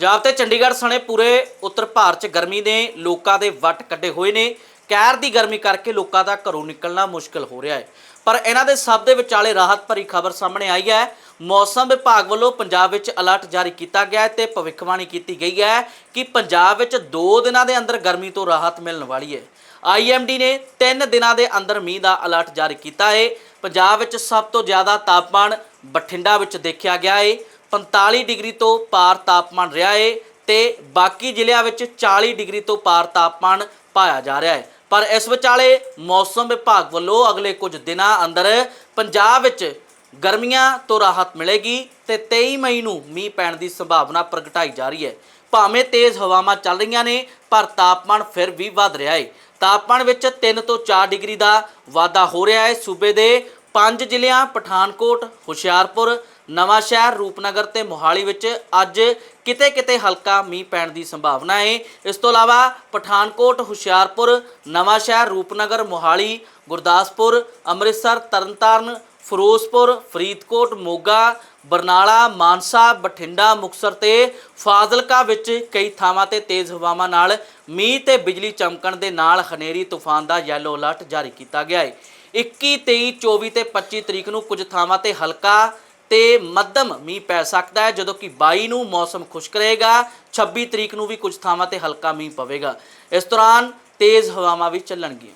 ਪੰਜਾਬ ਤੇ ਚੰਡੀਗੜ੍ਹ ਸਣੇ ਪੂਰੇ ਉੱਤਰ ਭਾਰਤ 'ਚ ਗਰਮੀ ਨੇ ਲੋਕਾਂ ਦੇ ਵੱਟ ਕੱਢੇ ਹੋਏ ਨੇ। ਕਹਿਰ ਦੀ ਗਰਮੀ ਕਰਕੇ ਲੋਕਾਂ ਦਾ ਘਰੋਂ ਨਿਕਲਣਾ ਮੁਸ਼ਕਲ ਹੋ ਰਿਹਾ ਹੈ। ਪਰ ਇਹਨਾਂ ਦੇ ਸਭ ਦੇ ਵਿਚਾਲੇ ਰਾਹਤ ਭਰੀ ਖਬਰ ਸਾਹਮਣੇ ਆਈ ਹੈ। ਮੌਸਮ ਵਿਭਾਗ ਵੱਲੋਂ ਪੰਜਾਬ ਵਿੱਚ ਅਲਰਟ ਜਾਰੀ ਕੀਤਾ ਗਿਆ ਹੈ ਤੇ ਭਵਿੱਖਬਾਣੀ ਕੀਤੀ ਗਈ ਹੈ ਕਿ ਪੰਜਾਬ ਵਿੱਚ 2 ਦਿਨਾਂ ਦੇ ਅੰਦਰ ਗਰਮੀ ਤੋਂ ਰਾਹਤ ਮਿਲਣ ਵਾਲੀ ਹੈ। ਆਈਐਮਡੀ ਨੇ 3 ਦਿਨਾਂ ਦੇ ਅੰਦਰ ਮੀਂਹ ਦਾ ਅਲਰਟ ਜਾਰੀ ਕੀਤਾ ਹੈ। ਪੰਜਾਬ ਵਿੱਚ ਸਭ ਤੋਂ ਜ਼ਿਆਦਾ ਤਾਪਮਾਨ ਬਠਿੰਡਾ ਵਿੱਚ ਦੇਖਿਆ ਗਿਆ ਹੈ। 45 ਡਿਗਰੀ ਤੋਂ ਪਾਰ ਤਾਪਮਾਨ ਰਿਹਾ ਏ ਤੇ ਬਾਕੀ ਜ਼ਿਲ੍ਹਿਆਂ ਵਿੱਚ 40 ਡਿਗਰੀ ਤੋਂ ਪਾਰ ਤਾਪਮਾਨ ਪਾਇਆ ਜਾ ਰਿਹਾ ਹੈ ਪਰ ਇਸ ਵਿਚਾਲੇ ਮੌਸਮ ਵਿਭਾਗ ਵੱਲੋਂ ਅਗਲੇ ਕੁਝ ਦਿਨਾਂ ਅੰਦਰ ਪੰਜਾਬ ਵਿੱਚ ਗਰਮੀਆਂ ਤੋਂ ਰਾਹਤ ਮਿਲੇਗੀ ਤੇ 23 ਮਈ ਨੂੰ ਮੀਂਹ ਪੈਣ ਦੀ ਸੰਭਾਵਨਾ ਪ੍ਰਗਟਾਈ ਜਾ ਰਹੀ ਹੈ ਭਾਵੇਂ ਤੇਜ਼ ਹਵਾਵਾਂ ਚੱਲ ਰਹੀਆਂ ਨੇ, ਪਰ ਤਾਪਮਾਨ ਫਿਰ ਵੀ ਵੱਧ ਰਿਹਾ ਹੈ ਤਾਪਮਾਨ ਵਿੱਚ 3 ਤੋਂ 4 ਡਿਗਰੀ ਦਾ ਵਾਧਾ ਹੋ ਰਿਹਾ ਹੈ ਸੂਬੇ ਦੇ ਪੰਜ ਜ਼ਿਲ੍ਹਿਆਂ, ਪਠਾਨਕੋਟ, ਹੁਸ਼ਿਆਰਪੁਰ ਨਵਾਂ ਸ਼ਹਿਰ ਰੂਪਨਗਰ ਤੇ ਮੋਹਾਲੀ ਵਿੱਚ ਅੱਜ ਕਿਤੇ-ਕਿਤੇ ਹਲਕਾ ਮੀਂਹ ਪੈਣ ਦੀ ਸੰਭਾਵਨਾ ਹੈ। ਇਸ ਤੋਂ ਇਲਾਵਾ ਪਠਾਨਕੋਟ, ਹੁਸ਼ਿਆਰਪੁਰ, ਨਵਾਂ ਸ਼ਹਿਰ ਰੂਪਨਗਰ, ਮੋਹਾਲੀ, ਗੁਰਦਾਸਪੁਰ, ਅੰਮ੍ਰਿਤਸਰ, ਤਰਨਤਾਰਨ, ਫਿਰੋਜ਼ਪੁਰ, ਫਰੀਦਕੋਟ, ਮੋਗਾ, ਬਰਨਾਲਾ, ਮਾਨਸਾ, ਬਠਿੰਡਾ ਮੁਕਸਰ ਤੇ ਫਾਜ਼ਿਲਕਾ ਵਿੱਚ ਕਈ ਥਾਵਾਂ ਤੇ ਤੇਜ਼ ਹਵਾਵਾਂ ਨਾਲ ਮੀਂਹ ਤੇ ਬਿਜਲੀ ਚਮਕਣ ਦੇ ਨਾਲ ਹਨੇਰੀ ਤੂਫਾਨ ਦਾ ਯੈਲੋ ਅਲਰਟ ਜਾਰੀ ਕੀਤਾ ਗਿਆ ਹੈ। 21 23 24 ਤੇ 25 ਤਰੀਕ ਨੂੰ ਕੁਝ ਥਾਵਾਂ ਤੇ ਹਲਕਾ ਤੇ ਮੱਧਮ ਮੀਂਹ ਪੈ ਸਕਦਾ ਹੈ ਜਦੋਂ ਕਿ 22 ਨੂੰ ਮੌਸਮ ਖੁਸ਼ਕ ਰਹੇਗਾ 26 ਤਰੀਕ ਨੂੰ ਵੀ ਕੁਝ ਥਾਵਾਂ ਤੇ ਹਲਕਾ ਮੀਂਹ ਪਵੇਗਾ। ਇਸ ਦੌਰਾਨ ਤੇਜ਼ ਹਵਾਵਾਂ ਵੀ ਚੱਲਣਗੀਆਂ।